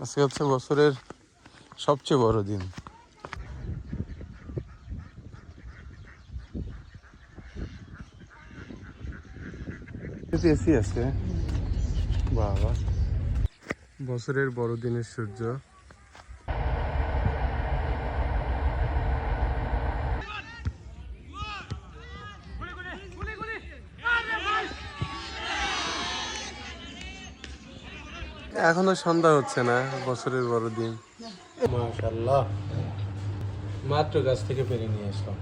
আজকে হচ্ছে বছরের সবচেয়ে বড় দিন। এসি আছে। বাবা। বছরের বড়দিনের সূর্য। এখনও সন্ধ্যা হচ্ছে না বছরের বড়দিন মাশাল্লাহ মাত্র গাছ থেকে পেরে নিয়ে আসলাম।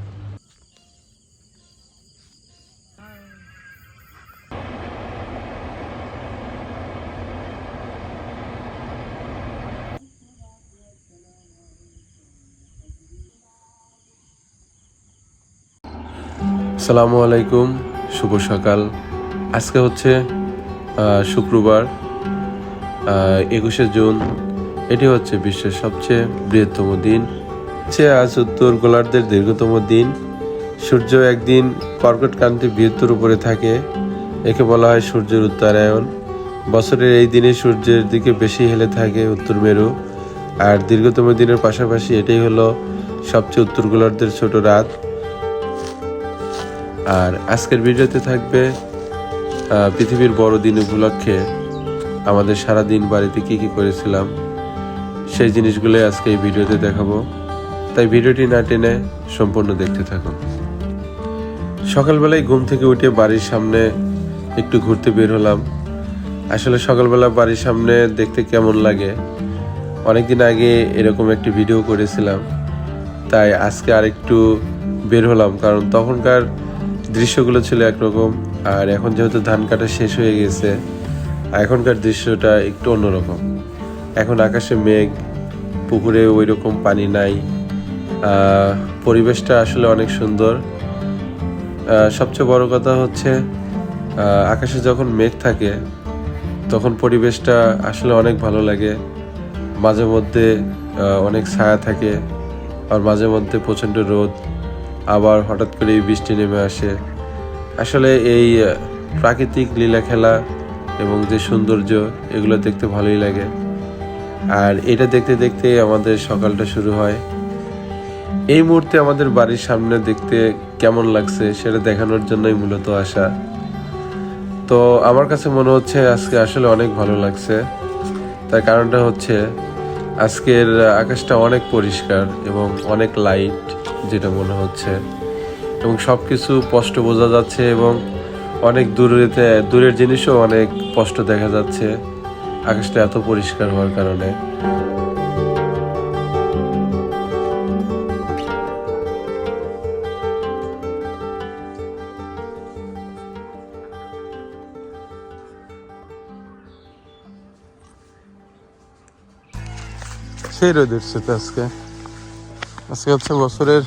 আসসালামু আলাইকুম শুভ সকাল। আজকে হচ্ছে আহ, শুক্রবার। একুশে জুন, এটি হচ্ছে বিশ্বের সবচেয়ে বৃহত্তম দিন। হচ্ছে আজ উত্তর গোলার্ধের দীর্ঘতম দিন। সূর্য একদিন কর্কটক্রান্তি বৃহত্তর উপরে থাকে। একে বলা হয় সূর্যের উত্তরায়ণ। বছরের এই দিনে সূর্যের দিকে বেশি হেলে থাকে উত্তর মেরু। আর দীর্ঘতম দিনের পাশাপাশি এটাই হলো সবচেয়ে উত্তর গোলার্ধের ছোট রাত। আর আজকের ভিডিওতে থাকবে পৃথিবীর বড় দিন উপলক্ষে আমাদের সারা দিন বাড়িতে কি কি করেছিলাম, সেই জিনিসগুলোই আজকে এই ভিডিওতে দেখাবো। তাই ভিডিওটি না টেনে সম্পূর্ণ দেখতে থাকুন। সকালবেলায় ঘুম থেকে উঠে বাড়ির সামনে একটু ঘুরতে বের হলাম। আসলে সকালবেলা বাড়ির সামনে দেখতে কেমন লাগে, অনেকদিন আগে এরকম একটি ভিডিও করেছিলাম। তাই আজকে আরেকটু বের হলাম, কারণ তখনকার দৃশ্যগুলো ছিল একরকম, আর এখন যেহেতু ধান কাটা শেষ হয়ে গেছে এখনকার দৃশ্যটা একটু অন্যরকম। এখন আকাশে মেঘ, পুকুরে ওই রকম পানি নাই পরিবেশটা আসলে অনেক সুন্দর। সবচেয়ে বড় কথা হচ্ছে আকাশে যখন মেঘ থাকে, তখন পরিবেশটা আসলে অনেক ভালো লাগে। মাঝে মধ্যে অনেক ছায়া থাকে, আর মাঝে মধ্যে প্রচণ্ড রোদ। আবার হঠাৎ করেই বৃষ্টি নেমে আসে। আসলে এই প্রাকৃতিক লীলা খেলা এবং যে সৌন্দর্য, এগুলো দেখতে ভালোই লাগে। আর এটা দেখতে দেখতে আমাদের সকালটা শুরু হয়। এই মুহূর্তে আমাদের বাড়ির সামনে দেখতে কেমন লাগছে সেটা দেখানোর জন্যই মূলত আসা তো আমার কাছে মনে হচ্ছে আজকে আসলে অনেক ভালো লাগছে। তার কারণটা হচ্ছে আজকের আকাশটা অনেক পরিষ্কার এবং অনেক লাইট যেটা মনে হচ্ছে। এবং সব কিছু স্পষ্ট বোঝা যাচ্ছে এবং অনেক দূরেতে, দূরের জিনিসও অনেক স্পষ্ট দেখা যাচ্ছে। আকাশটা এত পরিষ্কার হওয়ার কারণে। সেই রোদ উঠছে তো আজকে। আজকে হচ্ছে বছরের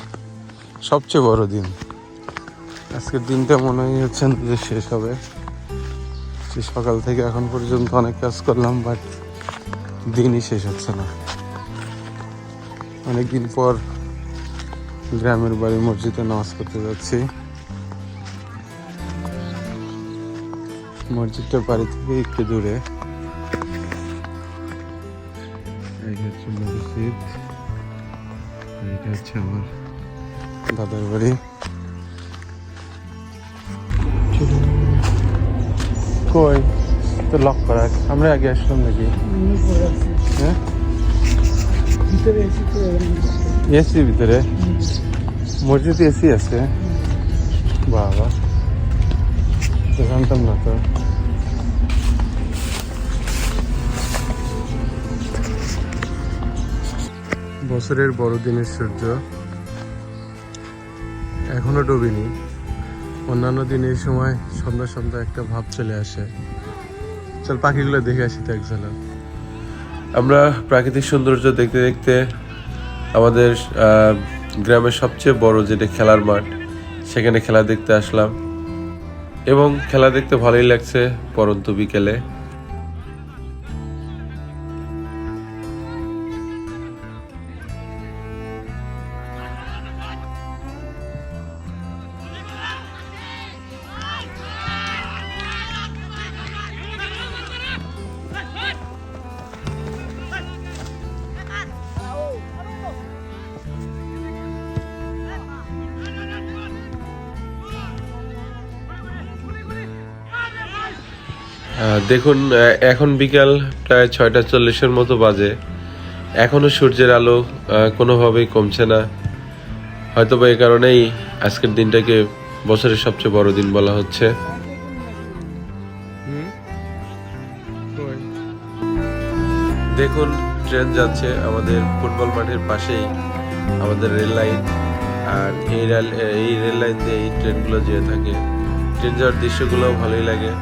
সবচেয়ে বড় দিন। আজকের দিনটা মনে হচ্ছে না যে শেষ হবে। সে সকাল থেকে এখন পর্যন্ত অনেক কাজ করলাম বাট দিনই শেষ হচ্ছে না। অনেকদিন পর গ্রামের বাড়ি মসজিদে নামাজ করতে যাচ্ছি। মসজিদটা বাড়ি থেকে একটু দূরে। হচ্ছে মসজিদ। এটা হচ্ছে আমার দাদার বাড়ি। কই? তো লক করা আমরা আগে আসলাম নাকি? হ্যাঁ? এসি ভিতরে? মসজিদ এসি আছে। বাবা। জানতাম না তো। বছরের বড়দিনের সূর্য। এখনও ডুবিনি। অন্যান্য দিন এই সময় সন্ধ্যা সন্ধ্যা একটা ভাব চলে আসে। চল পাখিগুলো দেখে আসি তো একজন। আমরা প্রাকৃতিক সৌন্দর্য দেখতে দেখতে আমাদের গ্রামের সবচেয়ে বড় যেটা খেলার মাঠ, সেখানে খেলা দেখতে আসলাম। এবং খেলা দেখতে ভালোই লাগছে পরন্ত বিকেলে। দেখুন এখন বিকাল প্রায় ছয়টা চল্লিশের মতো বাজে। এখনও সূর্যের আলো কোনোভাবেই কমছে না। হয়তো বা এই কারণেই আজকের দিনটাকে বছরের সবচেয়ে বড় দিন বলা হচ্ছে। দেখুন ট্রেন যাচ্ছে আমাদের ফুটবল মাঠের পাশেই আমাদের রেল লাইন। আর এই রেল এই রেল লাইন দিয়ে এই ট্রেনগুলো যেয়ে থাকে। ট্রেন যাওয়ার দৃশ্যগুলোও ভালোই লাগে।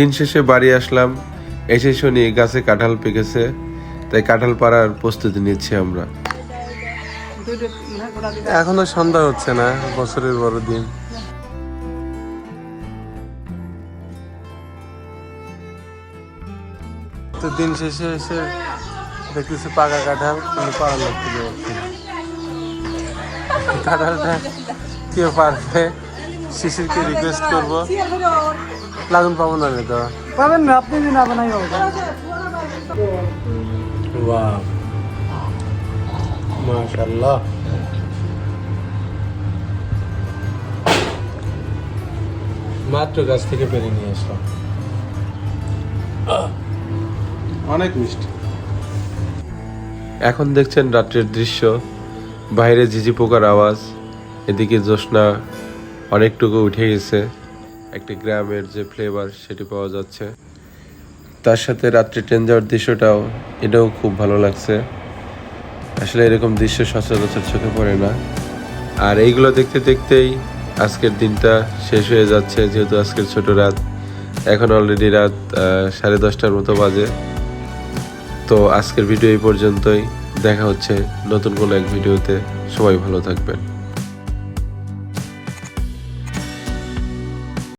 দিন শেষে বাড়ি আসলাম। এসে শুনি গাছে কাঁঠাল পেকেছে। তাই কাঁঠাল পাড়ার প্রস্তুতি নিচ্ছি আমরা। এখনও সন্ধ্যা হচ্ছে না, বছরের বড় দিন। তো দিন শেষে এসে দেখতেছি পাকা কাঁঠাল কিন্তু পাড়া লাগতে যাচ্ছে কাঁঠালটা কেউ পারবে? শিশিরকে রিকোয়েস্ট করব। লাগুন পাবো না তো। পাবেন না আপনি যদি না বানাই মাশাল্লাহ মাত্র গাছ থেকে পেরে নিয়ে আসলাম। অনেক মিষ্টি। এখন দেখছেন রাত্রের দৃশ্য। বাইরে ঝিঝি পোকার আওয়াজ এদিকে জ্যোৎস্না অনেকটুকু উঠে গেছে। একটি গ্রামের যে ফ্লেভার সেটি পাওয়া যাচ্ছে। তার সাথে রাত্রে ট্রেন যাওয়ার দৃশ্যটাও, এটাও খুব ভালো লাগছে। আসলে এরকম দৃশ্য সচরাচর চোখে পড়ে না। আর এইগুলো দেখতে দেখতেই আজকের দিনটা শেষ হয়ে যাচ্ছে, যেহেতু আজকের ছোট রাত। এখন অলরেডি রাত সাড়ে দশটার মতো বাজে। তো আজকের ভিডিও এই পর্যন্তই। দেখা হচ্ছে নতুন কোনো এক ভিডিওতে সবাই ভালো থাকবেন।